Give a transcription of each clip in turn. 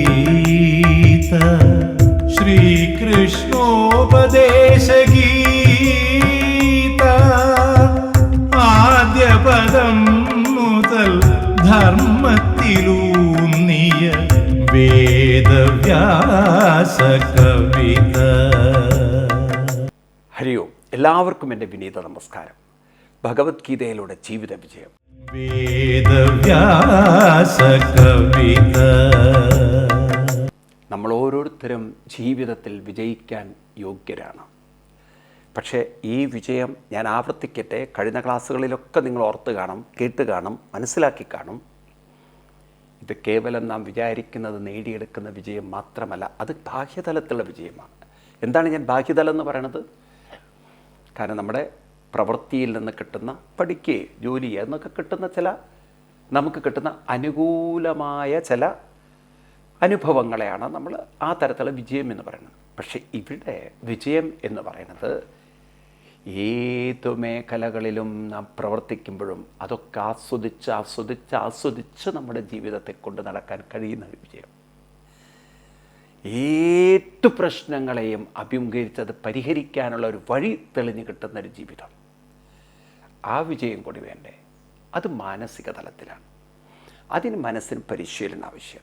ശ്രീമദ്ഭഗവത്ഗീത ശ്രീകൃഷ്ണോപദേശഗീത ആദ്യ പദം മുതൽ ധർമ്മത്തിലൂന്നിയ എല്ലാവർക്കും എന്റെ വിനീത നമസ്കാരം. ഭഗവത്ഗീതയിലൂടെ ജീവിത വിജയം. നമ്മൾ ഓരോരുത്തരും ജീവിതത്തിൽ വിജയിക്കാൻ യോഗ്യരാണ്. പക്ഷേ ഈ വിജയം ഞാൻ ആവർത്തിക്കട്ടെ കഴിഞ്ഞ ക്ലാസ്സുകളിലൊക്കെ നിങ്ങൾ ഓർത്ത് കാണും കേട്ട് കാണും മനസ്സിലാക്കി കാണും. ഇത് കേവലം നാം വിചാരിക്കുന്നത് നേടിയെടുക്കുന്ന വിജയം മാത്രമല്ല അത് ബാഹ്യതലത്തിലുള്ള വിജയമാണ്. എന്താണ് ഞാൻ ബാഹ്യതലം എന്ന് പറയണത്? കാരണം നമ്മുടെ പ്രവൃത്തിയിൽ നിന്ന് കിട്ടുന്ന പഠിക്കുക ജോലി എന്നൊക്കെ കിട്ടുന്ന ചില നമുക്ക് കിട്ടുന്ന അനുകൂലമായ ചില അനുഭവങ്ങളെയാണ് നമ്മൾ ആ തരത്തിലുള്ള വിജയം എന്ന് പറയുന്നത്. പക്ഷേ ഇവിടെ വിജയം എന്ന് പറയുന്നത് ഏതു മേഖലകളിലും നാം പ്രവർത്തിക്കുമ്പോഴും അതൊക്കെ ആസ്വദിച്ച് ആസ്വദിച്ച് ആസ്വദിച്ച് നമ്മുടെ ജീവിതത്തെ കൊണ്ട് നടക്കാൻ കഴിയുന്ന വിജയം. ഏതു പ്രശ്നങ്ങളെയും അഭിമുഖീകരിച്ചത് പരിഹരിക്കാനുള്ള ഒരു വഴി തെളിഞ്ഞു കിട്ടുന്ന ഒരു ജീവിതം. ആ വിജയം കൂടി വേണ്ടേ? അത് മാനസിക തലത്തിലാണ്. അതിന് മനസ്സിന് പരിശീലനം ആവശ്യം.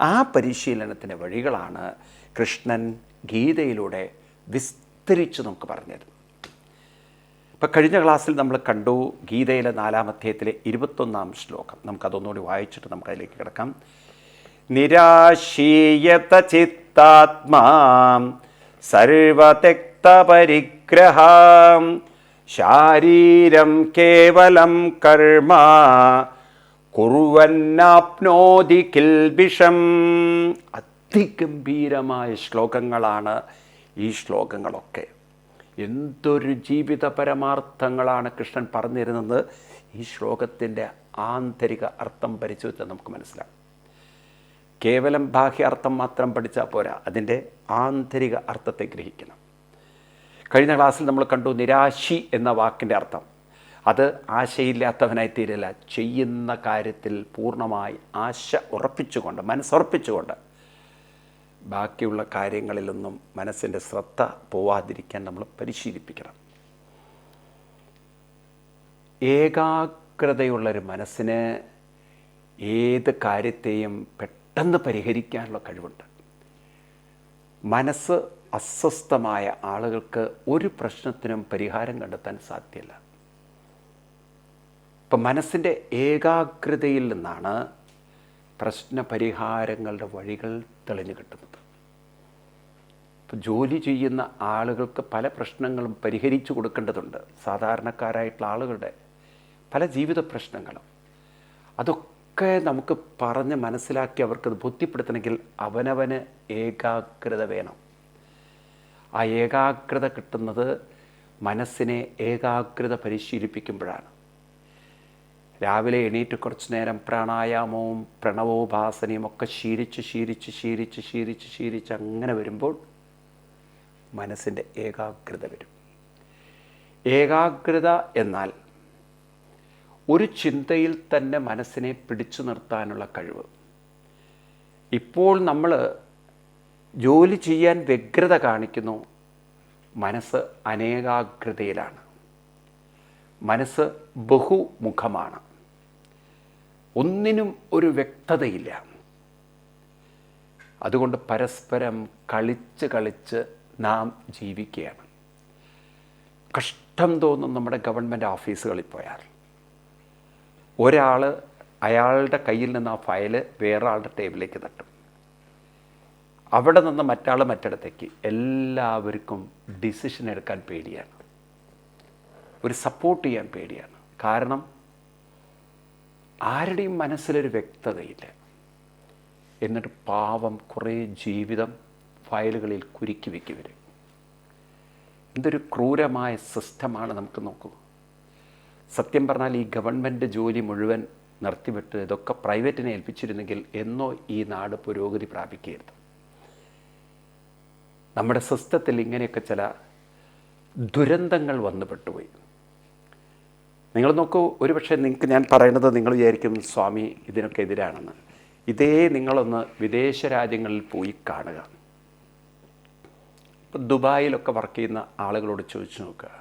ആ പരിശീലനത്തിന്റെ വഴികളാണ് കൃഷ്ണൻ ഗീതയിലൂടെ വിസ്തരിച്ച് നമുക്ക് പറഞ്ഞത്. ഇപ്പം കഴിഞ്ഞ ക്ലാസ്സിൽ നമ്മൾ കണ്ടു ഗീതയിലെ നാലാം അധ്യായത്തിലെ ഇരുപത്തൊന്നാം ശ്ലോകം. നമുക്കതൊന്നുകൂടി വായിച്ചിട്ട് നമുക്ക് അതിലേക്ക് കിടക്കാം. നിരാശീയത ചിത്താത്മാ ശാരീരം കേവലം കർമ്മ കുറുവന്നാപ്നോതി കിൽബിഷം അതിഗംഭീരമായ ശ്ലോകങ്ങളാണ് ഈ ശ്ലോകങ്ങളൊക്കെ. എന്തൊരു ജീവിത പരമാർത്ഥങ്ങളാണ് കൃഷ്ണൻ പറഞ്ഞിരുന്നത്. ഈ ശ്ലോകത്തിന്റെ ആന്തരിക അർത്ഥം പരിശോധിച്ചാൽ നമുക്ക് മനസ്സിലാവും കേവലം ബാഹ്യ അർത്ഥം മാത്രം പഠിച്ചാൽ പോരാ. അതിന്റെ ആന്തരിക അർത്ഥത്തെ ഗ്രഹിക്കണം. കഴിഞ്ഞ ക്ലാസ്സിൽ നമ്മൾ കണ്ടു നിരാശി എന്ന വാക്കിന്റെ അർത്ഥം. അത് ആശയില്ലാത്തവനായി തീരില്ല. ചെയ്യുന്ന കാര്യത്തിൽ പൂർണമായി ആശ ഉറപ്പിച്ചുകൊണ്ട് മനസ്സുറപ്പിച്ചുകൊണ്ട് ബാക്കിയുള്ള കാര്യങ്ങളിലൊന്നും മനസ്സിന്റെ ശ്രദ്ധ പോവാതിരിക്കാൻ നമ്മൾ പരിശീലിപ്പിക്കണം. ഏകാഗ്രതയുള്ളൊരു മനസ്സിന് ഏത് കാര്യത്തെയും പെട്ടെന്ന് പരിഹരിക്കാനുള്ള കഴിവുണ്ട്. മനസ്സ് അസ്വസ്ഥമായ ആളുകൾക്ക് ഒരു പ്രശ്നത്തിനും പരിഹാരം കണ്ടെത്താൻ സാധ്യമല്ല ഇപ്പം മനസ്സിന്റെ ഏകാഗ്രതയിൽ നിന്നാണ് പ്രശ്ന പരിഹാരങ്ങളുടെ വഴികൾ തെളിഞ്ഞു കിട്ടുന്നത്. ഇപ്പം ജോലി ചെയ്യുന്ന ആളുകൾക്ക് പല പ്രശ്നങ്ങളും പരിഹരിച്ചു കൊടുക്കേണ്ടതുണ്ട്. സാധാരണക്കാരായിട്ടുള്ള ആളുകളുടെ പല ജീവിത പ്രശ്നങ്ങളും. അതൊക്കെ നമുക്ക് പറഞ്ഞ് മനസ്സിലാക്കി അവർക്കത് ബോധ്യപ്പെടുത്തണമെങ്കിൽ അവനവന് ഏകാഗ്രത വേണം. ആ ഏകാഗ്രത കിട്ടുന്നത് മനസ്സിനെ ഏകാഗ്രത പരിശീലിപ്പിക്കുമ്പോഴാണ്. രാവിലെ എണീറ്റ് കുറച്ച് നേരം പ്രാണായാമവും പ്രണവോപാസനയും ഒക്കെ ശീലിച്ച് ശീലിച്ച് ശീലിച്ച് ശീലിച്ച് ശീലിച്ച് അങ്ങനെ വരുമ്പോൾ മനസ്സിന്റെ ഏകാഗ്രത വരും. ഏകാഗ്രത എന്നാൽ ഒരു ചിന്തയിൽ തന്നെ മനസ്സിനെ പിടിച്ചു നിർത്താനുള്ള കഴിവ്. ഇപ്പോൾ നമ്മൾ ജോലി ചെയ്യാൻ വ്യഗ്രത കാണിക്കുന്നു. മനസ്സ് അനേകാഗ്രതയിലാണ്. മനസ്സ് ബഹുമുഖമാണ്. ഒന്നിനും ഒരു വ്യക്തതയില്ല. അതുകൊണ്ട് പരസ്പരം കളിച്ച് കളിച്ച് നാം ജീവിക്കുകയാണ്. കഷ്ടം തോന്നും നമ്മുടെ ഗവൺമെന്റ് ഓഫീസുകളിൽ പോയാൽ. ഒരാൾ അയാളുടെ കയ്യിൽ നിന്ന് ആ ഫയൽ വേറെ ആളുടെ ടേബിളിലേക്ക് തട്ടും. അവിടെ നിന്ന് മറ്റാൾ മറ്റിടത്തേക്ക് എല്ലാവർക്കും ഡിസിഷൻ എടുക്കാൻ പേടിയാണ്. ഒരു സപ്പോർട്ട് ചെയ്യാൻ പേടിയാണ്. കാരണം ആരുടെയും മനസ്സിലൊരു വ്യക്തതയില്ല. എന്നിട്ട് പാവം കുറേ ജീവിതം ഫയലുകളിൽ കുരുക്കി വരും എന്തൊരു ക്രൂരമായ സിസ്റ്റമാണ് നമുക്ക് നോക്കൂ. സത്യം പറഞ്ഞാൽ ഈ ഗവൺമെന്റ് ജോലി മുഴുവൻ നിർത്തിവിട്ട് ഇതൊക്കെ പ്രൈവറ്റിനെ ഏൽപ്പിച്ചിരുന്നെങ്കിൽ എന്നോ ഈ നാട് പുരോഗതി പ്രാപിക്കരുത്. നമ്മുടെ സിസ്റ്റത്തിൽ ഇങ്ങനെയൊക്കെ ചില ദുരന്തങ്ങൾ വന്നു പെട്ടുപോയി നിങ്ങൾ നോക്കൂ ഒരുപക്ഷെ നിങ്ങൾക്ക് ഞാൻ പറയുന്നത് നിങ്ങൾ വിചാരിക്കും സ്വാമി ഇതിനൊക്കെ എതിരാണെന്ന്. ഇതേ നിങ്ങളൊന്ന് വിദേശ രാജ്യങ്ങളിൽ പോയി കാണുക. ഇപ്പം ദുബായിലൊക്കെ വർക്ക് ചെയ്യുന്ന ആളുകളോട് ചോദിച്ചു നോക്കുക.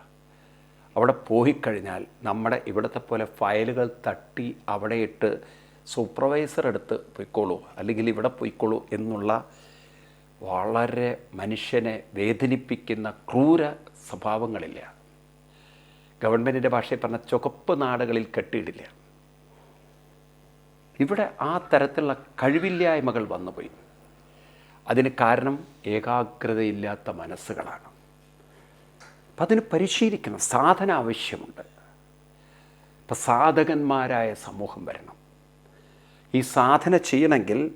അവിടെ പോയി കഴിഞ്ഞാൽ നമ്മുടെ ഇവിടുത്തെ പോലെ ഫയലുകൾ തട്ടി അവിടെ ഇട്ട് സൂപ്പർവൈസർ എടുത്ത് പൊയ്ക്കോളൂ അല്ലെങ്കിൽ ഇവിടെ പൊയ്ക്കോളൂ എന്നുള്ള വളരെ മനുഷ്യനെ വേദനിപ്പിക്കുന്ന ക്രൂര സ്വഭാവങ്ങളില്ല. ഗവൺമെന്റിന്റെ ഭാഷയിൽ പറഞ്ഞ ചുവപ്പ് നാടുകളിൽ കെട്ടിയിടില്ല. ഇവിടെ ആ തരത്തിലുള്ള കഴിവില്ലായ്മകൾ വന്നുപോയി. അതിന് കാരണം ഏകാഗ്രതയില്ലാത്ത മനസ്സുകളാണ്. അപ്പം അതിന് പരിശീലിക്കണം. സാധന ആവശ്യമുണ്ട്. അപ്പം സാധകന്മാരായ സമൂഹം വരണം. ഈ സാധന ചെയ്യണമെങ്കിൽ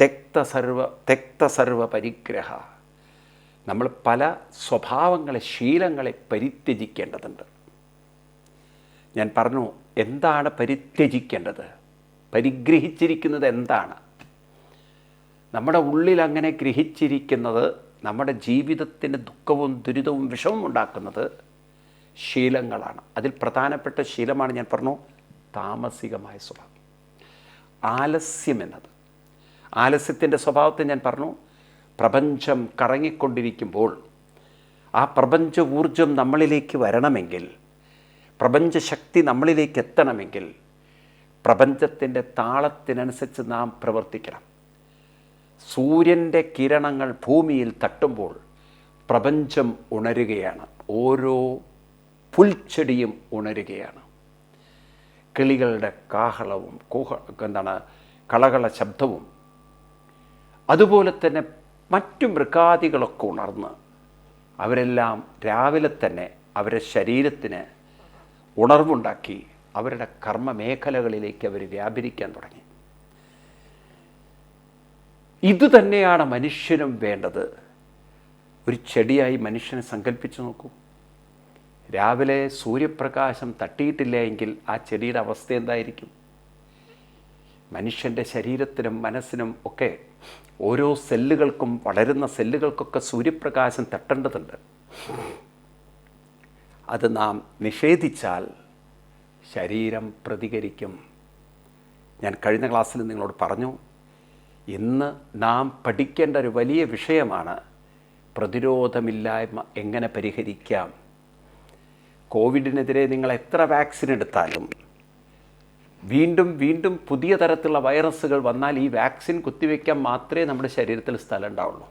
തെക്ത സർവ തെക്ത സർവ പരിഗ്രഹ. നമ്മൾ പല സ്വഭാവങ്ങളെ ശീലങ്ങളെ പരിത്യജിക്കേണ്ടതുണ്ട്. ഞാൻ പറഞ്ഞു എന്താണ് പരിത്യജിക്കേണ്ടത്? പരിഗ്രഹിച്ചിരിക്കുന്നത് എന്താണ്? നമ്മുടെ ഉള്ളിൽ അങ്ങനെ ഗ്രഹിച്ചിരിക്കുന്നത് നമ്മുടെ ജീവിതത്തിന് ദുഃഖവും ദുരിതവും വിഷവും ഉണ്ടാക്കുന്നത് ശീലങ്ങളാണ്. അതിൽ പ്രധാനപ്പെട്ട ശീലമാണ് ഞാൻ പറഞ്ഞു താമസികമായ സ്വഭാവം. ആലസ്യം എന്നത്. ആലസ്യത്തിന്റെ സ്വഭാവത്തെ ഞാൻ പറഞ്ഞു പ്രപഞ്ചം കറങ്ങിക്കൊണ്ടിരിക്കുമ്പോൾ ആ പ്രപഞ്ച ഊർജം നമ്മളിലേക്ക് വരണമെങ്കിൽ പ്രപഞ്ച ശക്തി നമ്മളിലേക്ക് എത്തണമെങ്കിൽ പ്രപഞ്ചത്തിന്റെ താളത്തിനനുസരിച്ച് നാം പ്രവർത്തിക്കണം. സൂര്യന്റെ കിരണങ്ങൾ ഭൂമിയിൽ തട്ടുമ്പോൾ പ്രപഞ്ചം ഉണരുകയാണ്. ഓരോ പുൽച്ചെടിയും ഉണരുകയാണ്. കിളികളുടെ കാഹളവും കൂഹ എന്താണ് കളകള ശബ്ദവും അതുപോലെ തന്നെ മറ്റു മൃഗാദികളൊക്കെ ഉണർന്ന് അവരെല്ലാം രാവിലെ തന്നെ അവരുടെ ശരീരത്തിന് ഉണർവുണ്ടാക്കി അവരുടെ കർമ്മമേഖലകളിലേക്ക് അവർ വ്യാപരിക്കാൻ തുടങ്ങി. ഇത് തന്നെയാണ് മനുഷ്യനും വേണ്ടത്. ഒരു ചെടിയായി മനുഷ്യനെ സങ്കല്പിച്ചു നോക്കൂ. രാവിലെ സൂര്യപ്രകാശം തട്ടിയിട്ടില്ല എങ്കിൽ ആ ചെടിയുടെ അവസ്ഥ എന്തായിരിക്കും? മനുഷ്യന്റെ ശരീരത്തിനും മനസ്സിനും ഒക്കെ ഓരോ സെല്ലുകൾക്കും വളരുന്ന സെല്ലുകൾക്കൊക്കെ സൂര്യപ്രകാശം തട്ടേണ്ടതുണ്ട്. അത് നാം നിഷേധിച്ചാൽ ശരീരം പ്രതികരിക്കും. ഞാൻ കഴിഞ്ഞ ക്ലാസ്സിൽ നിങ്ങളോട് പറഞ്ഞു ഇന്ന് നാം പഠിക്കേണ്ട ഒരു വലിയ വിഷയമാണ് പ്രതിരോധമില്ലായ്മ എങ്ങനെ പരിഹരിക്കാം? കോവിഡിനെതിരെ നിങ്ങൾ എത്ര വാക്സിൻ എടുത്താലും വീണ്ടും വീണ്ടും പുതിയ തരത്തിലുള്ള വൈറസുകൾ വന്നാൽ ഈ വാക്സിൻ കുത്തിവെക്കാൻ മാത്രമേ നമ്മുടെ ശരീരത്തിൽ സ്ഥലം ഉണ്ടാവുള്ളൂ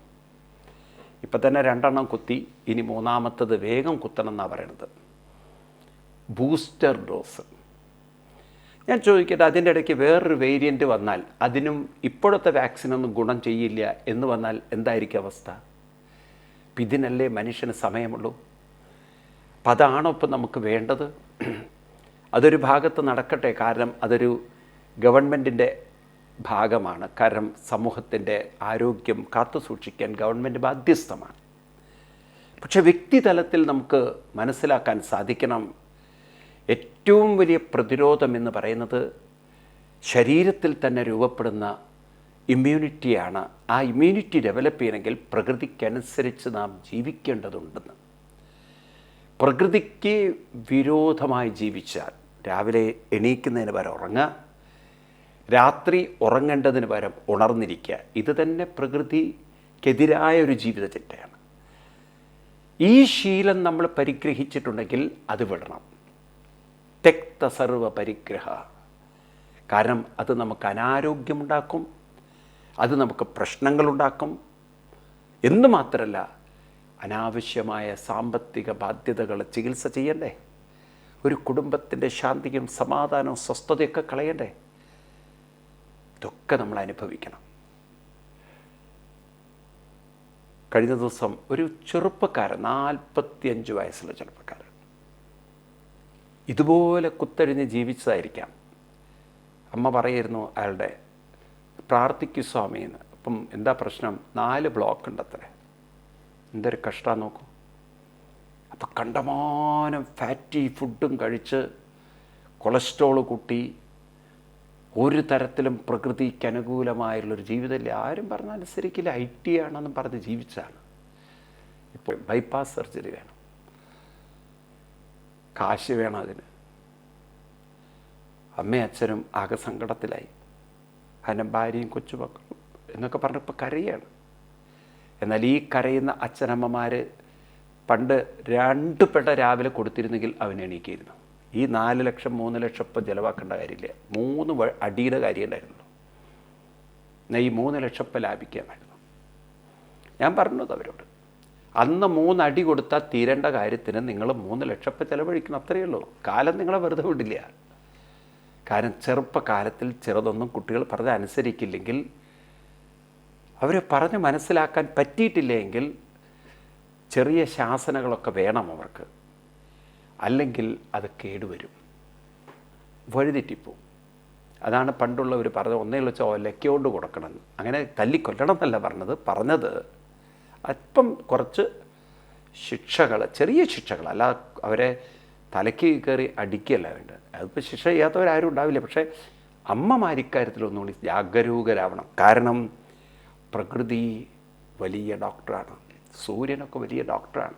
ഇപ്പം തന്നെ രണ്ടെണ്ണം കുത്തി ഇനി മൂന്നാമത്തത് വേഗം കുത്തണം എന്നാണ് പറയുന്നത് ബൂസ്റ്റർ ഡോസ്. ഞാൻ ചോദിക്കട്ടെ അതിന്റെ ഇടയ്ക്ക് വേറൊരു വേരിയന്റ് വന്നാൽ അതിനും ഇപ്പോഴത്തെ വാക്സിനൊന്നും ഗുണം ചെയ്യില്ല എന്ന് വന്നാൽ എന്തായിരിക്കും അവസ്ഥ? ഇതിനല്ലേ മനുഷ്യന് സമയമുള്ളൂ? അപ്പം അതാണോ ഇപ്പം നമുക്ക് വേണ്ടത്? അതൊരു ഭാഗത്ത് നടക്കട്ടെ കാരണം അതൊരു ഗവൺമെന്റിന്റെ ഭാഗമാണ്. കാരണം സമൂഹത്തിന്റെ ആരോഗ്യം കാത്തു സൂക്ഷിക്കാൻ ഗവൺമെന്റ് ബാധ്യസ്ഥമാണ്. പക്ഷെ വ്യക്തിതലത്തിൽ നമുക്ക് മനസ്സിലാക്കാൻ സാധിക്കണം ഏറ്റവും വലിയ പ്രതിരോധം എന്ന് പറയുന്നത് ശരീരത്തിൽ തന്നെ രൂപപ്പെടുന്ന ഇമ്മ്യൂണിറ്റിയാണ്. ആ ഇമ്മ്യൂണിറ്റി ഡെവലപ്പ് ചെയ്യണമെങ്കിൽ പ്രകൃതിക്കനുസരിച്ച് നാം ജീവിക്കേണ്ടതുണ്ടെന്ന്. പ്രകൃതിക്ക് വിരോധമായി ജീവിച്ചാൽ രാവിലെ എണീക്കുന്നതിന് പകരം ഉറങ്ങുക രാത്രി ഉറങ്ങേണ്ടതിന് പകരം ഉണർന്നിരിക്കുക ഇത് തന്നെ പ്രകൃതിക്കെതിരായ ഒരു ജീവിത ചിട്ടയാണ് ഈ ശീലം നമ്മൾ പരിഗ്രഹിച്ചിട്ടുണ്ടെങ്കിൽ അത് വിടണം. തെക്ത സർവ പരിഗ്രഹ കാരണം അത് നമുക്ക് അനാരോഗ്യമുണ്ടാക്കും അത് നമുക്ക് പ്രശ്നങ്ങളുണ്ടാക്കും. എന്ന് മാത്രമല്ല അനാവശ്യമായ സാമ്പത്തിക ബാധ്യതകൾ ചികിത്സ ചെയ്യണ്ടേ? ഒരു കുടുംബത്തിന്റെ ശാന്തിയും സമാധാനവും സ്വസ്ഥതയൊക്കെ കളയണ്ടേ? ഇതൊക്കെ നമ്മൾ അനുഭവിക്കണം. കഴിഞ്ഞ ദിവസം ഒരു ചെറുപ്പക്കാരൻ നാൽപ്പത്തിയഞ്ച് വയസ്സുള്ള ചെറുപ്പക്കാരൻ ഇതുപോലെ കുത്തഴിഞ്ഞ് ജീവിച്ചതായിരിക്കാം. അമ്മ പറയായിരുന്നു അയാളുടെ പ്രാർത്ഥിക്കു സ്വാമിന്ന് അപ്പം എന്താ പ്രശ്നം? നാല് ബ്ലോക്ക് ഉണ്ട് അത്ര എന്തൊരു കഷ്ടം നോക്കൂ. അപ്പം കണ്ടമാനം ഫാറ്റി ഫുഡും കഴിച്ച് കൊളസ്ട്രോൾ കൂട്ടി ഒരു തരത്തിലും പ്രകൃതിക്ക് അനുകൂലമായുള്ളൊരു ജീവിതമില്ല? ആരും പറഞ്ഞാൽ അനുസരിക്കില്ല. ഐ ടി ആണെന്നും പറഞ്ഞ് ജീവിച്ചാണ് ഇപ്പോൾ ബൈപ്പാസ് സർജറി വേണം. കാശ് വേണം അതിന്. അമ്മയും അച്ഛനും ആകെ സങ്കടത്തിലായി. അതിന്റെ ഭാര്യയും കൊച്ചുമക്കളും എന്നൊക്കെ പറഞ്ഞപ്പോൾ കരയാണ്. എന്നാൽ ഈ കരയുന്ന അച്ഛനമ്മമാർ പണ്ട് രണ്ട് പെട്ട രാവിലെ കൊടുത്തിരുന്നെങ്കിൽ അവൻ എണീക്കിയിരുന്നു. ഈ നാല് ലക്ഷം മൂന്ന് ലക്ഷം ഇപ്പം ചിലവാക്കേണ്ട കാര്യമില്ല. മൂന്ന് അടിയുടെ കാര്യം ഉണ്ടായിരുന്നുള്ളൂ എന്നാൽ ഈ മൂന്ന് ലക്ഷം ഇപ്പം ലാഭിക്കാമായിരുന്നു. ഞാൻ പറഞ്ഞത് അവരോട്. അന്ന് മൂന്നടി കൊടുത്താൽ തീരേണ്ട കാര്യത്തിന് നിങ്ങൾ മൂന്ന് ലക്ഷം ചിലവഴിക്കണം. അത്രയേ ഉള്ളൂ. കാലം നിങ്ങളെ വെറുതെ വിടില്ല. കാരണം ചെറുപ്പകാലത്തിൽ ചെറുതൊന്നും കുട്ടികൾ പറഞ്ഞ് അനുസരിക്കില്ലെങ്കിൽ അവരെ പറഞ്ഞ് മനസ്സിലാക്കാൻ പറ്റിയിട്ടില്ലെങ്കിൽ ചെറിയ ശാസനകളൊക്കെ വേണം അവർക്ക്. അല്ലെങ്കിൽ അത് കേടുവരും. വഴിതെറ്റിപ്പോവും. അതാണ് പണ്ടുള്ളവർ പറഞ്ഞത് ഒന്നേ വെച്ചാൽ ലക്കോണ്ട് കൊടുക്കണം അങ്ങനെ തല്ലിക്കൊല്ലണം എന്നല്ല പറഞ്ഞത്. പറഞ്ഞത് അല്പം കുറച്ച് ശിക്ഷകൾ ചെറിയ ശിക്ഷകൾ അല്ല അവരെ തലയ്ക്ക് കയറി അടിക്കുകയല്ല വേണ്ടത്. അതിപ്പോൾ ശിക്ഷ ചെയ്യാത്തവരാരും ഉണ്ടാവില്ല. പക്ഷേ അമ്മമാർ ഇക്കാര്യത്തിൽ ഒന്നുകൂടി ജാഗരൂകരാവണം. കാരണം പ്രകൃതി വലിയ ഡോക്ടറാണ്. സൂര്യനൊക്കെ വലിയ ഡോക്ടറാണ്.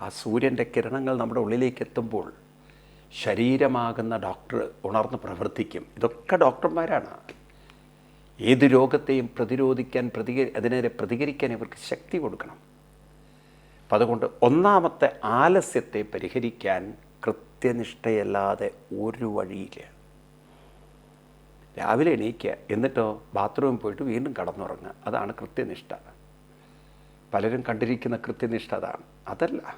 ആ സൂര്യന്റെ കിരണങ്ങൾ നമ്മുടെ ഉള്ളിലേക്ക് എത്തുമ്പോൾ ശരീരമാകുന്ന ഡോക്ടർ ഉണർന്ന് പ്രവർത്തിക്കും. ഇതൊക്കെ ഡോക്ടർമാരാണ്. ഏത് രോഗത്തെയും പ്രതിരോധിക്കാൻ പ്രതിക അതിനെതിരെ പ്രതികരിക്കാൻ ഇവർക്ക് ശക്തി കൊടുക്കണം. അപ്പം അതുകൊണ്ട് ഒന്നാമത്തെ ആലസ്യത്തെ പരിഹരിക്കാൻ കൃത്യനിഷ്ഠയല്ലാതെ ഒരു വഴിയില്ല. രാവിലെ എണീക്കുക എന്നിട്ടോ ബാത്റൂമിൽ പോയിട്ട് വീണ്ടും കടന്നുറങ്ങുക. അതാണ് കൃത്യനിഷ്ഠ. പലരും കണ്ടിരിക്കുന്ന കൃത്യനിഷ്ഠ അതാണ്. അതല്ല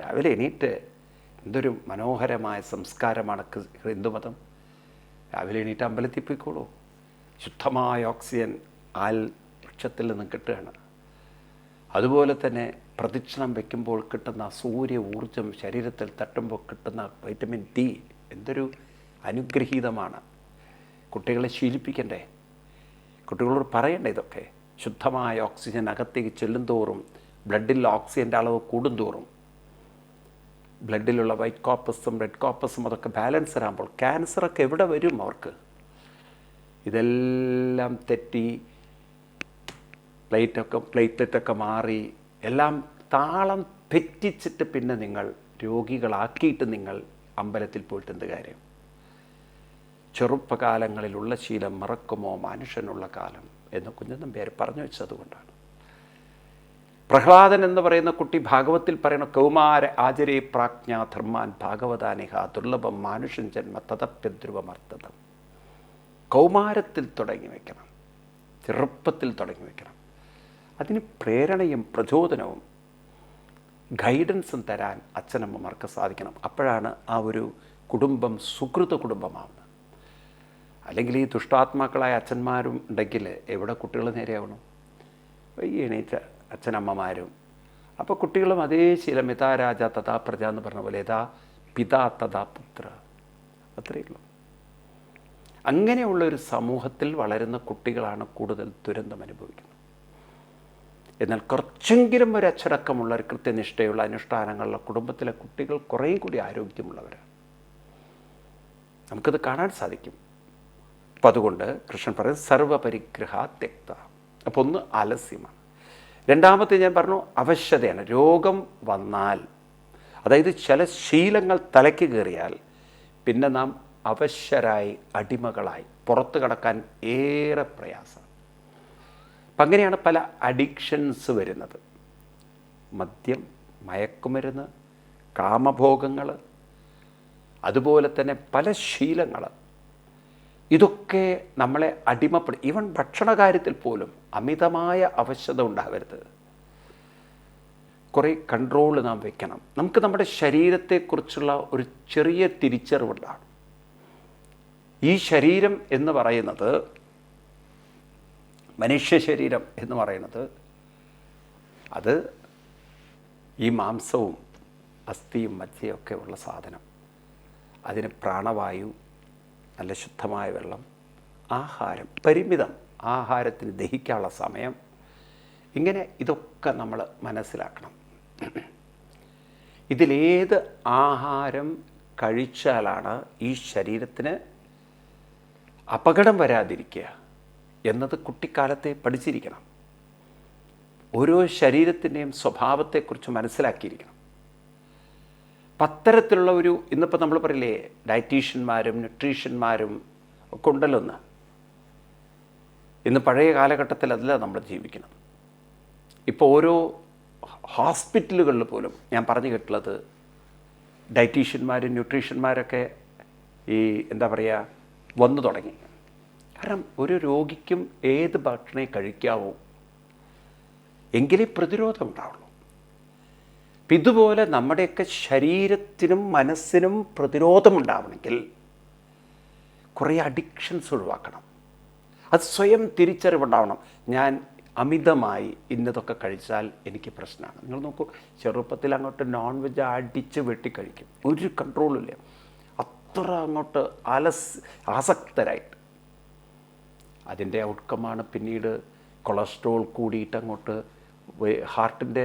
രാവിലെ എണീറ്റ് എന്തൊരു മനോഹരമായ സംസ്കാരമാണ് ഹിന്ദുമതം. രാവിലെ എണീറ്റ് അമ്പലത്തിൽ പോയിക്കോളൂ. ശുദ്ധമായ ഓക്സിജൻ ആൽ വൃക്ഷത്തിൽ നിന്ന് കിട്ടുകയാണ്. അതുപോലെ തന്നെ പ്രദക്ഷിണം വയ്ക്കുമ്പോൾ കിട്ടുന്ന സൂര്യ ഊർജം ശരീരത്തിൽ തട്ടുമ്പോൾ കിട്ടുന്ന വൈറ്റമിൻ ഡി എന്തൊരു അനുഗ്രഹീതമാണ്. കുട്ടികളെ ശീലിപ്പിക്കണ്ടേ? കുട്ടികളോട് പറയണ്ടേ ഇതൊക്കെ? ശുദ്ധമായ ഓക്സിജൻ അകത്തേക്ക് ചെല്ലുന്തോറും ബ്ലഡിൽ ഓക്സിജന്റെ അളവ് കൂടുന്തോറും. ബ്ലഡിലുള്ള വൈറ്റ് കോപ്പസും റെഡ് കോപ്പസും അതൊക്കെ ബാലൻസ് ആകുമ്പോൾ ക്യാൻസറൊക്കെ എവിടെ വരും അവർക്ക്? ഇതെല്ലാം തെറ്റി പ്ലേറ്റൊക്കെ പ്ലേറ്റ്ലെറ്റൊക്കെ മാറി എല്ലാം താളം തെറ്റിച്ചിട്ട് പിന്നെ നിങ്ങൾ രോഗികളാക്കിയിട്ട് നിങ്ങൾ അമ്പലത്തിൽ പോയിട്ട് എന്ത് കാര്യം? ചെറുപ്പകാലങ്ങളിലുള്ള ശീലം മറക്കുമോ? മനുഷ്യനുള്ള കാലം എന്ന് കുഞ്ഞും പേര് പറഞ്ഞു വെച്ചതുകൊണ്ടാണ്. പ്രഹ്ലാദൻ എന്ന് പറയുന്ന കുട്ടി ഭാഗവത്തിൽ പറയുന്ന കൗമാര ആചരേ പ്രാജ്ഞ ധർമാൻ ഭാഗവതാനിഹ ദുർലഭം മാനുഷ്യൻ ജന്മ തതപ്യധ്രുവമർത്ഥതം കൗമാരത്തിൽ തുടങ്ങി വയ്ക്കണം ചെറുപ്പത്തിൽ തുടങ്ങി വയ്ക്കണം അതിന് പ്രേരണയും പ്രചോദനവും ഗൈഡൻസും തരാൻ അച്ഛനമ്മമാർക്ക് സാധിക്കണം. അപ്പോഴാണ് ആ ഒരു കുടുംബം സുഹൃത കുടുംബമാവുന്നത്. അല്ലെങ്കിൽ ഈ ദുഷ്ടാത്മാക്കളായ അച്ഛന്മാരും ഉണ്ടെങ്കിൽ എവിടെ കുട്ടികൾ നേരെയാവണം? ഈ എണീറ്റ അച്ഛനമ്മമാരും. അപ്പോൾ കുട്ടികളും അതേ ശീലം യഥാ രാജ തഥാ പ്രജ എന്ന് പറഞ്ഞ പോലെ യഥാ പിതാ തഥാ പുത്ര. അത്രയേ ഉള്ളൂ. അങ്ങനെയുള്ള ഒരു സമൂഹത്തിൽ വളരുന്ന കുട്ടികളാണ് കൂടുതൽ ദുരന്തം അനുഭവിക്കുന്നത്. എന്നാൽ കുറച്ചെങ്കിലും ഒരു അച്ചടക്കമുള്ള ഒരു കൃത്യനിഷ്ഠയുള്ള അനുഷ്ഠാനങ്ങളുള്ള കുടുംബത്തിലെ കുട്ടികൾ കുറേയും കൂടി ആരോഗ്യമുള്ളവരാണ്. നമുക്കത് കാണാൻ സാധിക്കും. അപ്പം അതുകൊണ്ട് കൃഷ്ണൻ പറയുന്നത് സർവപരിഗ്രഹ അപ്പോൾ ഒന്ന് ആലസ്യമാണ്. രണ്ടാമത്തെ ഞാൻ പറഞ്ഞു അവശ്യതയാണ് രോഗം വന്നാൽ അതായത് ചില ശീലങ്ങൾ തലയ്ക്ക് കയറിയാൽ പിന്നെ നാം അവശ്യരായി അടിമകളായി പുറത്തു കടക്കാൻ ഏറെ പ്രയാസം അപ്പം അങ്ങനെയാണ് പല അഡിക്ഷൻസ് വരുന്നത്. മദ്യം മയക്കുമരുന്ന് കാമഭോഗങ്ങൾ അതുപോലെ തന്നെ പല ശീലങ്ങൾ. ഇതൊക്കെ നമ്മളെ അടിമപ്പെടും ഈവൻ ഭക്ഷണ കാര്യത്തിൽ പോലും അമിതമായ അവശത ഉണ്ടാവരുത് കുറേ കൺട്രോൾ നാം വയ്ക്കണം നമുക്ക് നമ്മുടെ ശരീരത്തെക്കുറിച്ചുള്ള ഒരു ചെറിയ തിരിച്ചറിവുണ്ടാണ് ഈ ശരീരം എന്ന് പറയുന്നത് മനുഷ്യ ശരീരം എന്ന് പറയുന്നത് അത് ഈ മാംസവും അസ്ഥിയും മജ്ജയൊക്കെ ഉള്ള സാധനം. അതിന് പ്രാണവായു നല്ല ശുദ്ധമായ വെള്ളം ആഹാരം പരിമിതം ആഹാരത്തിന് ദഹിക്കാനുള്ള സമയം. ഇങ്ങനെ ഇതൊക്കെ നമ്മൾ മനസ്സിലാക്കണം. ഇതിലേത് ആഹാരം കഴിച്ചാലാണ് ഈ ശരീരത്തിന് അപകടം വരാതിരിക്കുക എന്നത് കുട്ടിക്കാലത്തെ പഠിച്ചിരിക്കണം. ഓരോ ശരീരത്തിന്റെയും സ്വഭാവത്തെക്കുറിച്ച് മനസ്സിലാക്കിയിരിക്കണം. പത്തരത്തിലുള്ള ഒരു ഇന്നിപ്പോൾ നമ്മൾ പറയില്ലേ ഡയറ്റീഷ്യന്മാരും ന്യൂട്രീഷ്യന്മാരും ഒക്കെ ഉണ്ടല്ലോ ഒന്ന് ഇന്ന് പഴയ കാലഘട്ടത്തിൽ അതല്ല നമ്മൾ ജീവിക്കുന്നത്. ഇപ്പോൾ ഓരോ ഹോസ്പിറ്റലുകളിൽ പോലും ഞാൻ പറഞ്ഞു കേട്ടുള്ളത് ഡയറ്റീഷ്യന്മാരും ന്യൂട്രീഷ്യന്മാരൊക്കെ ഈ എന്താ പറയുക വന്നു തുടങ്ങി. കാരണം ഒരു രോഗിക്കും ഏത് ഭക്ഷണേ കഴിക്കാവൂ? എങ്കിലേ പ്രതിരോധം ഉണ്ടാവുള്ളൂ. ഇതുപോലെ നമ്മുടെയൊക്കെ ശരീരത്തിനും മനസ്സിനും പ്രതിരോധമുണ്ടാവണമെങ്കിൽ കുറേ അഡിക്ഷൻസ് ഒഴിവാക്കണം. അത് സ്വയം തിരിച്ചറിവുണ്ടാവണം. ഞാൻ അമിതമായി ഇന്നതൊക്കെ കഴിച്ചാൽ എനിക്ക് പ്രശ്നമാണ്. നിങ്ങൾ നോക്കൂ ചെറുപ്പത്തിൽ അങ്ങോട്ട് നോൺ വെജ് അടിച്ച് വെട്ടി കഴിക്കും. ഒരു കൺട്രോളില്ല അത്ര അങ്ങോട്ട് അലസ് ആസക്തരായിട്ട്. അതിന്റെ ഔട്ട്കമാണ് പിന്നീട് കൊളസ്ട്രോൾ കൂടിയിട്ട് അങ്ങോട്ട് ഹാർട്ടിന്റെ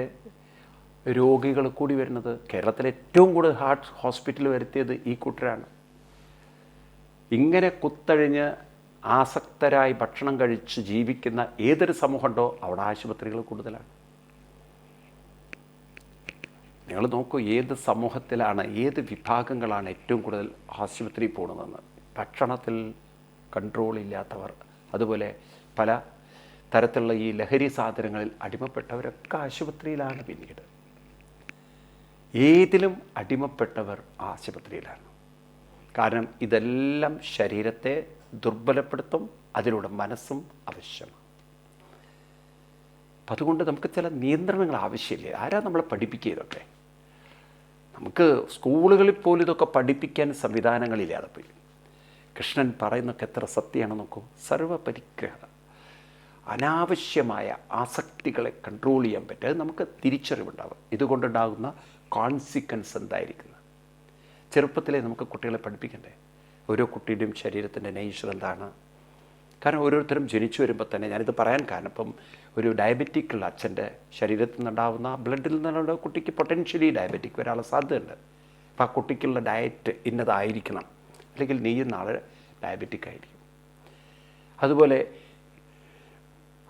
രോഗികൾ കൂടി വരുന്നത്. കേരളത്തിൽ ഏറ്റവും കൂടുതൽ ഹാർട്ട് ഹോസ്പിറ്റൽ വരുത്തിയത് ഈ കൂട്ടരാണ്. ഇങ്ങനെ കുത്തഴിഞ്ഞ് ആസക്തരായി ഭക്ഷണം കഴിച്ച് ജീവിക്കുന്ന ഏതൊരു സമൂഹമുണ്ടോ അവിടെ ആശുപത്രികൾ കൂടുതലാണ്. നിങ്ങൾ നോക്കൂ ഏത് സമൂഹത്തിലാണ് ഏത് വിഭാഗങ്ങളാണ് ഏറ്റവും കൂടുതൽ ആശുപത്രി പോകുന്നതെന്ന്. ഭക്ഷണത്തിൽ കൺട്രോൾ ഇല്ലാത്തവർ അതുപോലെ പല തരത്തിലുള്ള ഈ ലഹരി സാധനങ്ങളിൽ അടിമപ്പെട്ടവരൊക്കെ ആശുപത്രിയിലാണ് പിന്നീട്. ഏതിലും അടിമപ്പെട്ടവർ ആശുപത്രിയിലാണ്. കാരണം ഇതെല്ലാം ശരീരത്തെ ദുർബലപ്പെടുത്തും അതിലൂടെ മനസ്സും ആവശ്യമാണ് അപ്പം അതുകൊണ്ട് നമുക്ക് ചില നിയന്ത്രണങ്ങൾ ആവശ്യമില്ല? ആരാ നമ്മളെ പഠിപ്പിക്കുക ഇതൊക്കെ? നമുക്ക് സ്കൂളുകളിൽ പോലും ഇതൊക്കെ പഠിപ്പിക്കാൻ സംവിധാനങ്ങളില്ലാതെ പോയി. കൃഷ്ണൻ പറയുന്നൊക്കെ എത്ര സത്യമാണ് നോക്കൂ. സർവപരിഗ്രഹ അനാവശ്യമായ ആസക്തികളെ കൺട്രോൾ ചെയ്യാൻ പറ്റുക നമുക്ക് തിരിച്ചറിവുണ്ടാകും ഇതുകൊണ്ടുണ്ടാകുന്ന കോൺസിക്വൻസ് എന്തായിരിക്കുന്നത് ചെറുപ്പത്തിലേ നമുക്ക് കുട്ടികളെ പഠിപ്പിക്കണ്ടേ? ഓരോ കുട്ടിയുടെയും ശരീരത്തിന്റെ നേച്ചർ എന്താണ്? കാരണം ഓരോരുത്തരും ജനിച്ചു വരുമ്പോൾ തന്നെ ഞാനിത് പറയാൻ കാരണം ഇപ്പം ഒരു ഡയബറ്റിക് ഉള്ള അച്ഛന്റെ ശരീരത്തിൽ നിന്നുണ്ടാവുന്ന ബ്ലഡിൽ നിന്നുള്ള കുട്ടിക്ക് പൊട്ടൻഷ്യലി ഡയബറ്റിക് വരാനുള്ള സാധ്യതയുണ്ട്. അപ്പോൾ ആ കുട്ടിക്കുള്ള ഡയറ്റ് ഇന്നതായിരിക്കണം. അല്ലെങ്കിൽ നീ നാളെ ഡയബറ്റിക് ആയിരിക്കും. അതുപോലെ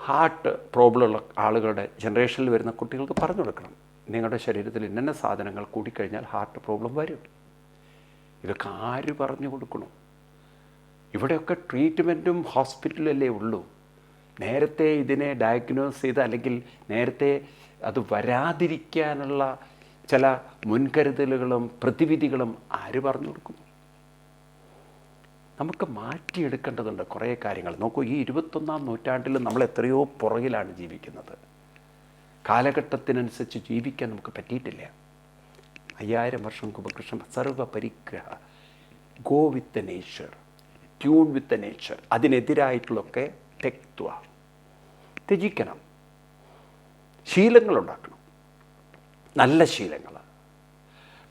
ഹാർട്ട് പ്രോബ്ലം ഉള്ള ആളുകളുടെ ജനറേഷനിൽ വരുന്ന കുട്ടികൾക്ക് പറഞ്ഞു കൊടുക്കണം. നിങ്ങളുടെ ശരീരത്തിൽ ഇന്ന സാധനങ്ങൾ കൂടിക്കഴിഞ്ഞാൽ ഹാർട്ട് പ്രോബ്ലം വരും. ഇതൊക്കെ ആര് പറഞ്ഞു കൊടുക്കണം? ഇവിടെയൊക്കെ ട്രീറ്റ്മെന്റും ഹോസ്പിറ്റലല്ലേ ഉള്ളൂ. നേരത്തെ ഇതിനെ ഡയഗ്നോസ് ചെയ്ത് അല്ലെങ്കിൽ നേരത്തെ അത് വരാതിരിക്കാനുള്ള ചില മുൻകരുതലുകളും പ്രതിവിധികളും ആര് പറഞ്ഞു കൊടുക്കും? നമുക്ക് മാറ്റിയെടുക്കേണ്ടതുണ്ട് കുറേ കാര്യങ്ങൾ. നോക്കൂ ഈ ഇരുപത്തൊന്നാം നൂറ്റാണ്ടിൽ നമ്മൾ എത്രയോ പുറകിലാണ് ജീവിക്കുന്നത്. കാലഘട്ടത്തിനനുസരിച്ച് ജീവിക്കാൻ നമുക്ക് പറ്റിയിട്ടില്ല. അയ്യായിരം വർഷം മുമ്പ് സർവ സർവപരിഗ്രഹ go with nature tune with nature അതിനെതിരായിട്ടുള്ളൊക്കെ തെക്വ ത്യജിക്കണം. ശീലങ്ങളുണ്ടാക്കണം. നല്ല ശീലങ്ങൾ.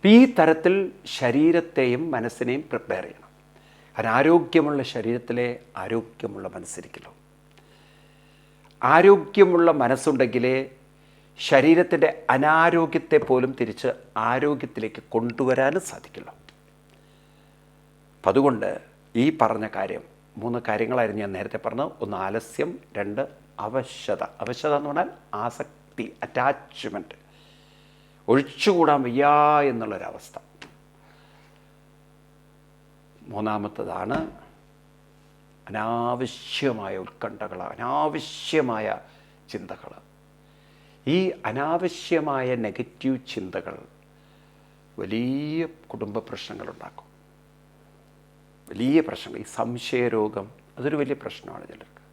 ഈ തരത്തിൽ ശരീരത്തെയും മനസ്സിനെയും പ്രിപ്പയർ ചെയ്യണം. ആരോഗ്യമുള്ള ശരീരത്തിലെ ആരോഗ്യമുള്ള മനസ്സിരിക്കലോ. ആരോഗ്യമുള്ള മനസ്സുണ്ടെങ്കിലേ ശരീരത്തിന്റെ അനാരോഗ്യത്തെ പോലും തിരിച്ച് ആരോഗ്യത്തിലേക്ക് കൊണ്ടുവരാനും സാധിക്കുള്ളൂ അപ്പം അതുകൊണ്ട് ഈ പറഞ്ഞ കാര്യം മൂന്ന് കാര്യങ്ങളായിരുന്നു ഞാൻ നേരത്തെ പറഞ്ഞത്. ഒന്ന് ആലസ്യം രണ്ട് അവശത. അവശത എന്ന് പറഞ്ഞാൽ ആസക്തി അറ്റാച്ച്മെന്റ് ഒഴിച്ചുകൂടാൻ വയ്യ എന്നുള്ളൊരവസ്ഥ. മൂന്നാമത്തതാണ് അനാവശ്യമായ ഉത്കണ്ഠകൾ അനാവശ്യമായ ചിന്തകൾ ഈ അനാവശ്യമായ നെഗറ്റീവ് ചിന്തകൾ വലിയ കുടുംബ പ്രശ്നങ്ങളുണ്ടാക്കും. വലിയ പ്രശ്നങ്ങൾ. ഈ സംശയരോഗം അതൊരു വലിയ പ്രശ്നമാണ് ചിലർക്ക്.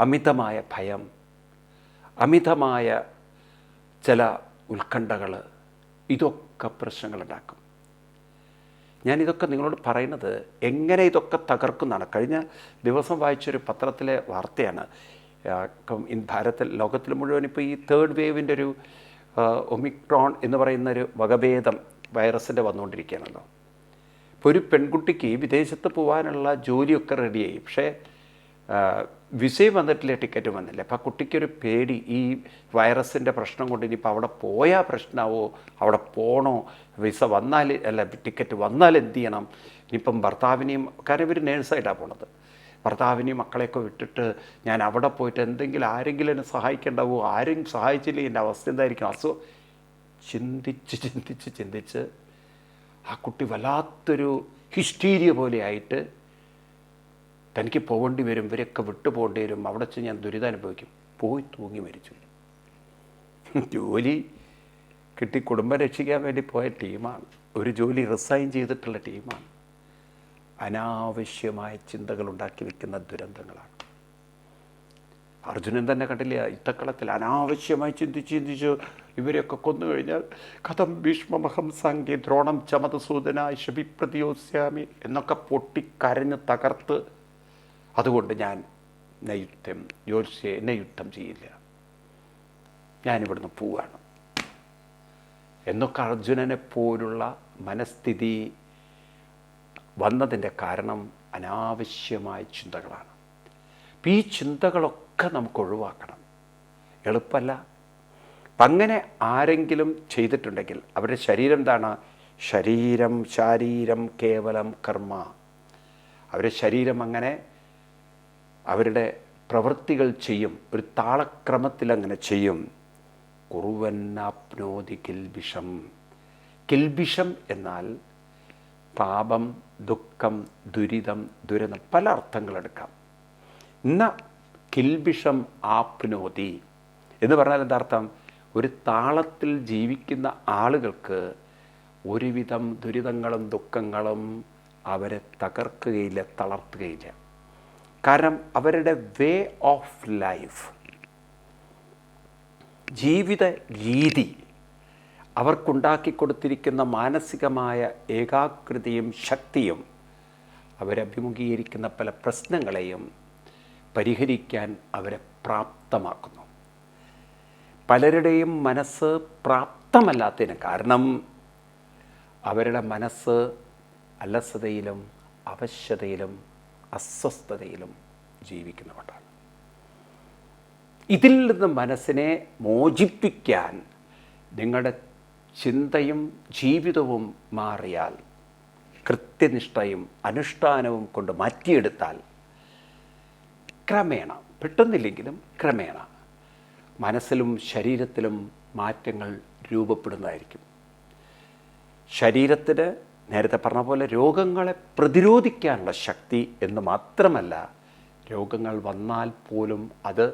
അമിതമായ ഭയം അമിതമായ ചില ഉത്കണ്ഠകൾ ഇതൊക്കെ പ്രശ്നങ്ങളുണ്ടാക്കും. ഞാനിതൊക്കെ നിങ്ങളോട് പറയുന്നത് എങ്ങനെ ഇതൊക്കെ തകർക്കുന്നതാണ്? കഴിഞ്ഞ ദിവസം വായിച്ചൊരു പത്രത്തിലെ വാർത്തയാണ്. ഇൻ ഭാരത്തിൽ ലോകത്തിൽ മുഴുവൻ ഇപ്പോൾ ഈ തേർഡ് വേവിന്റെ ഒരു ഒമിക്രോൺ എന്ന് പറയുന്ന ഒരു വകഭേദം വൈറസിന്റെ വന്നുകൊണ്ടിരിക്കുകയാണല്ലോ. ഇപ്പോൾ ഒരു പെൺകുട്ടിക്ക് വിദേശത്ത് പോകാനുള്ള ജോലിയൊക്കെ റെഡിയായി പക്ഷേ ആ, വിസയും വന്നിട്ടില്ല ടിക്കറ്റ് വന്നില്ല. അപ്പോൾ കുട്ടിക്കൊരു പേടി ഈ വൈറസിന്റെ പ്രശ്നം കൊണ്ട് ഇനിയിപ്പോൾ അവിടെ പോയാൽ പ്രശ്നമാവോ അവിടെ പോകണോ വിസ വന്നാൽ അല്ല ടിക്കറ്റ് വന്നാൽ എന്ത് ചെയ്യണം? ഇനിയിപ്പം ഭർത്താവിനെയും കാരണം ഇവർ നേഴ്സായിട്ടാണ് പോണത്. ഭർത്താവിനെയും മക്കളെയൊക്കെ വിട്ടിട്ട് ഞാൻ അവിടെ പോയിട്ട് എന്തെങ്കിലും ആരെങ്കിലും എന്നെ സഹായിക്കേണ്ടാവോ? ആരും സഹായിച്ചില്ല? എന്റെ അവസ്ഥ എന്തായിരിക്കും? അസു ചിന്തിച്ച് ചിന്തിച്ച് ചിന്തിച്ച് ആ കുട്ടി വല്ലാത്തൊരു ഹിസ്റ്റീരിയ പോലെയായിട്ട് തനിക്ക് പോകേണ്ടി വരും ഇവരൊക്കെ വിട്ടു പോകേണ്ടി വരും അവിടെ വെച്ച് ഞാൻ ദുരിതം അനുഭവിക്കും. പോയി തൂങ്ങി മരിച്ചു. ജോലി കിട്ടി കുടുംബം രക്ഷിക്കാൻ വേണ്ടി പോയ ടീമാണ്. ഒരു ജോലി റിസൈൻ ചെയ്തിട്ടുള്ള ടീമാണ്. അനാവശ്യമായ ചിന്തകൾ ഉണ്ടാക്കി വെക്കുന്ന ദുരന്തങ്ങളാണ്. അർജുനൻ തന്നെ കണ്ടില്ല യുദ്ധക്കളത്തിൽ അനാവശ്യമായി ചിന്തിച്ച് ചിന്തിച്ച് ഇവരെയൊക്കെ കൊന്നു കഴിഞ്ഞാൽ കഥം ഭീഷ്മമഹം സംഖ്യ ദ്രോണം ചമതസൂദന ശബിപ്രതിയോസ്യാമി എന്നൊക്കെ പൊട്ടിക്കരഞ്ഞ് തകർത്ത് അതുകൊണ്ട് ഞാൻ നെയ്യുദ്ധം യുദ്ധം യോത്സ്യ എന്നെ യുദ്ധം ചെയ്യില്ല. ഞാനിവിടുന്ന് പോവാണ്. എന്നൊക്കെ അർജുനനെ പോലുള്ള മനസ്ഥിതി വന്നതിന്റെ കാരണം അനാവശ്യമായ ചിന്തകളാണ്. അപ്പം ഈ ചിന്തകളൊക്കെ നമുക്ക് ഒഴിവാക്കണം. എളുപ്പമല്ല. അപ്പം അങ്ങനെ ആരെങ്കിലും ചെയ്തിട്ടുണ്ടെങ്കിൽ അവരുടെ ശരീരം എന്താണ്? ശരീരം ശാരീരം കേവലം കർമ്മ. അവരുടെ ശരീരം അങ്ങനെ അവരുടെ പ്രവൃത്തികൾ ചെയ്യും. ഒരു താളക്രമത്തിൽ അങ്ങനെ ചെയ്യും. കുറുവന്നാപ്നോതി കിൽബിഷം. കിൽബിഷം എന്നാൽ പാപം ദുഃഖം ദുരിതം ദുരന്തം പല അർത്ഥങ്ങളെടുക്കാം ഇന്ന കിൽബിഷം ആപ്നോതി എന്ന് പറഞ്ഞാൽ എന്താർത്ഥം ഒരു താളത്തിൽ ജീവിക്കുന്ന ആളുകൾക്ക് ഒരുവിധം ദുരിതങ്ങളും ദുഃഖങ്ങളും അവരെ തകർക്കുകയില്ല തളർത്തുകയില്ല. കാരണം അവരുടെ വേ ഓഫ് ലൈഫ് ജീവിത രീതി അവർക്കുണ്ടാക്കി കൊടുത്തിരിക്കുന്ന മാനസികമായ ഏകാഗ്രതയും ശക്തിയും അവരഭിമുഖീകരിക്കുന്ന പല പ്രശ്നങ്ങളെയും പരിഹരിക്കാൻ അവരെ പ്രാപ്തമാക്കുന്നു. പലരുടെയും മനസ്സ് പ്രാപ്തമല്ലാത്തതിന് കാരണം അവരുടെ മനസ്സ് അലസതയിലും അവശ്യതയിലും അസ്വസ്ഥതയിലും ജീവിക്കുന്നതുകൊണ്ടാണ് ഇതിൽ നിന്ന് മനസ്സിനെ മോചിപ്പിക്കാൻ നിങ്ങളുടെ ചിന്തയും ജീവിതവും മാറിയാൽ കൃത്യനിഷ്ഠയും അനുഷ്ഠാനവും കൊണ്ട് മാറ്റിയെടുത്താൽ ക്രമേണ പെട്ടെന്നില്ലെങ്കിലും ക്രമേണ മനസ്സിലും ശരീരത്തിലും മാറ്റങ്ങൾ രൂപപ്പെടുന്നതായിരിക്കും. ശരീരത്തിന് നേരത്തെ പറഞ്ഞ പോലെ രോഗങ്ങളെ പ്രതിരോധിക്കാനുള്ള ശക്തി എന്ന് മാത്രമല്ല രോഗങ്ങൾ വന്നാൽ പോലും അത്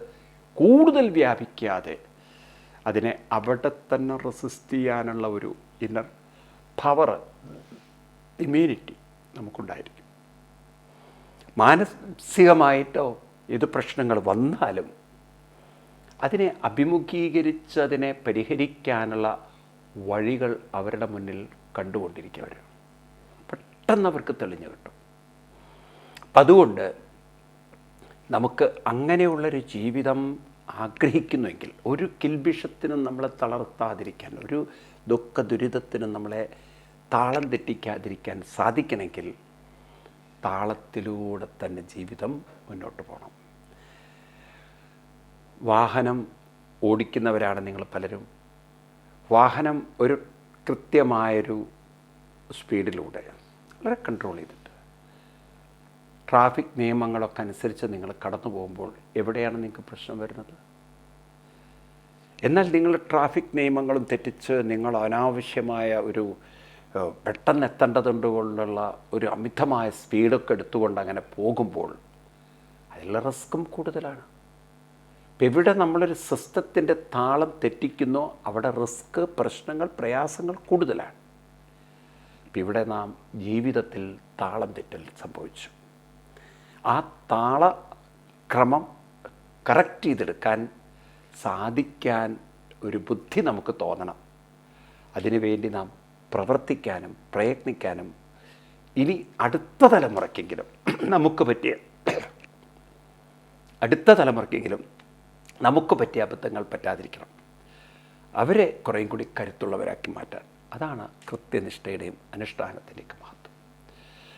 കൂടുതൽ വ്യാപിക്കാതെ അതിനെ അവിടെ തന്നെ റെസിസ്റ്റ് ചെയ്യാനുള്ള ഒരു ഇന്നർ പവർ ഇമ്മ്യൂണിറ്റി നമുക്കുണ്ടായിരിക്കും. മാനസികമായിട്ടോ ഏത് പ്രശ്നങ്ങൾ വന്നാലും അതിനെ അഭിമുഖീകരിച്ച് അതിനെ പരിഹരിക്കാനുള്ള വഴികൾ അവരുടെ മുന്നിൽ കണ്ടുകൊണ്ടിരിക്കുന്നവർ പെട്ടെന്ന് അവർക്ക് തെളിഞ്ഞു കിട്ടും. അപ്പം അതുകൊണ്ട് നമുക്ക് അങ്ങനെയുള്ളൊരു ജീവിതം ആഗ്രഹിക്കുന്നുവെങ്കിൽ ഒരു കിൽബിഷത്തിനും നമ്മളെ തളർത്താതിരിക്കാൻ ഒരു ദുഃഖ ദുരിതത്തിനും നമ്മളെ താളം തെറ്റിക്കാതിരിക്കാൻ സാധിക്കണമെങ്കിൽ താളത്തിലൂടെ തന്നെ ജീവിതം മുന്നോട്ട് പോകണം. വാഹനം ഓടിക്കുന്നവരാണ് നിങ്ങൾ പലരും. വാഹനം ഒരു കൃത്യമായൊരു സ്പീഡിലൂടെ വളരെ കൺട്രോൾ ചെയ്തിട്ട്. ട്രാഫിക് നിയമങ്ങളൊക്കെ അനുസരിച്ച് നിങ്ങൾ കടന്നു പോകുമ്പോൾ എവിടെയാണ് നിങ്ങൾക്ക് പ്രശ്നം വരുന്നത്? എന്നാൽ നിങ്ങൾ ട്രാഫിക് നിയമങ്ങളും തെറ്റിച്ച് നിങ്ങൾ അനാവശ്യമായ ഒരു പെട്ടെന്ന് എത്തേണ്ടതുണ്ട് കൊണ്ടുള്ള ഒരു അമിതമായ സ്പീഡൊക്കെ എടുത്തുകൊണ്ട് അങ്ങനെ പോകുമ്പോൾ അതിലുള്ള റിസ്ക്കും കൂടുതലാണ്. ഇപ്പം എവിടെ നമ്മളൊരു സിസ്റ്റത്തിന്റെ താളം തെറ്റിക്കുന്നോ അവിടെ റിസ്ക് പ്രശ്നങ്ങൾ പ്രയാസങ്ങൾ കൂടുതലാണ്. ഇവിടെ നാം ജീവിതത്തിൽ താളം തെറ്റൽ സംഭവിച്ചു. ആ താള ക്രമം കറക്റ്റ് ചെയ്തെടുക്കാൻ സാധിക്കാൻ ഒരു ബുദ്ധി നമുക്ക് തോന്നണം. അതിനുവേണ്ടി നാം പ്രവർത്തിക്കാനും പ്രയത്നിക്കാനും ഇനി അടുത്ത തലമുറയ്ക്കെങ്കിലും നമുക്ക് പറ്റിയ അടുത്ത തലമുറയ്ക്കെങ്കിലും നമുക്ക് പറ്റിയ അബദ്ധങ്ങൾ പറ്റാതിരിക്കണം. അവരെ കുറേയും കൂടി കരുത്തുള്ളവരാക്കി മാറ്റാൻ. അതാണ് കൃത്യനിഷ്ഠയുടെയും അനുഷ്ഠാനത്തിന്റെയൊക്കെ മഹത്വം.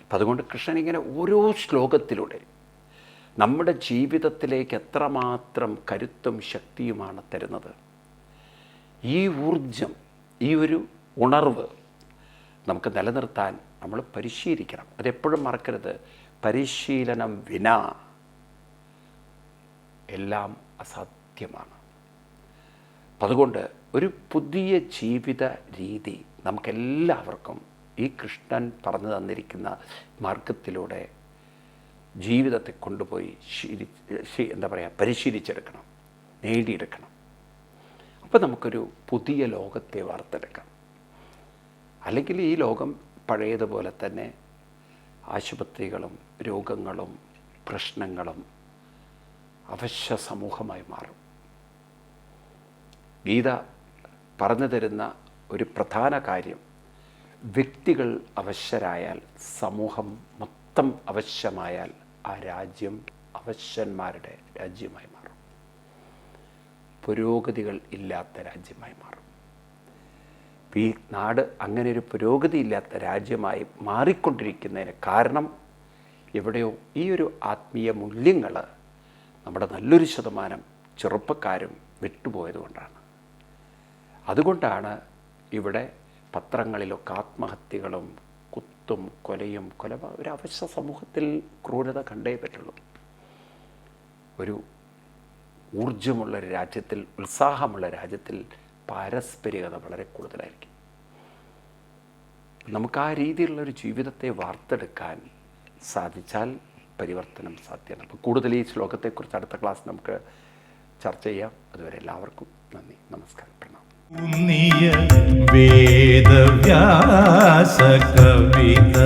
അപ്പം അതുകൊണ്ട് കൃഷ്ണൻ ഇങ്ങനെ ഓരോ ശ്ലോകത്തിലൂടെ നമ്മുടെ ജീവിതത്തിലേക്ക് എത്രമാത്രം കരുത്തും ശക്തിയുമാണ് തരുന്നത്. ഈ ഊർജം ഈ ഒരു ഉണർവ് നമുക്ക് നിലനിർത്താൻ നമ്മൾ പരിശീലിക്കണം. അതെപ്പോഴും മറക്കരുത്. പരിശീലനം വിന എല്ലാം അസാധ്യമാണ്. അതുകൊണ്ട് ഒരു പുതിയ ജീവിത രീതി നമുക്കെല്ലാവർക്കും ഈ കൃഷ്ണൻ പറഞ്ഞു തന്നിരിക്കുന്ന മാർഗത്തിലൂടെ ജീവിതത്തെ കൊണ്ടുപോയി ശീലി എന്താ പറയുക പരിശീലിച്ചെടുക്കണം നേടിയെടുക്കണം. അപ്പോൾ നമുക്കൊരു പുതിയ ലോകത്തെ വാർത്തെടുക്കാം. അല്ലെങ്കിൽ ഈ ലോകം പഴയതുപോലെ തന്നെ ആശുപത്രികളും രോഗങ്ങളും പ്രശ്നങ്ങളും അവശ്യ സമൂഹമായി മാറും. ഗീത പറഞ്ഞു തരുന്ന ഒരു പ്രധാന കാര്യം വ്യക്തികൾ അവശ്യരായാൽ സമൂഹം മൊത്തം അവശ്യമായാൽ ആ രാജ്യം അവശ്യന്മാരുടെ രാജ്യമായി മാറും. പുരോഗതികൾ ഇല്ലാത്ത രാജ്യമായി മാറും. ഈ നാട് അങ്ങനെ ഒരു പുരോഗതി ഇല്ലാത്ത രാജ്യമായി മാറിക്കൊണ്ടിരിക്കുന്നതിന് കാരണം എവിടെയോ ഈ ഒരു ആത്മീയ മൂല്യങ്ങൾ നമ്മുടെ നല്ലൊരു ശതമാനം ചെറുപ്പക്കാരും വിട്ടുപോയതുകൊണ്ടാണ്. അതുകൊണ്ടാണ് ഇവിടെ പത്രങ്ങളിലൊക്കെ ആത്മഹത്യകളും കുത്തും കൊലയും കൊല ഒരു അവശ്യ സമൂഹത്തിൽ ക്രൂരത കണ്ടേ പറ്റുള്ളൂ. ഒരു ഊർജമുള്ള രാജ്യത്തിൽ ഉത്സാഹമുള്ള രാജ്യത്തിൽ പാരസ്പരികത വളരെ കൂടുതലായിരിക്കും. നമുക്ക് ആ രീതിയിലുള്ള ഒരു ജീവിതത്തെ വാർത്തെടുക്കാൻ സാധിച്ചാൽ പരിവർത്തനം സാധ്യമാണ്. അപ്പോൾ കൂടുതൽ ഈ ശ്ലോകത്തെക്കുറിച്ച് അടുത്ത ക്ലാസ് നമുക്ക് ചർച്ച ചെയ്യാം. അതുവരെ എല്ലാവർക്കും നന്ദി. നമസ്കാരം. പ്രണാമം. ഉന്നിയ വേദവ്യാസ കവിത.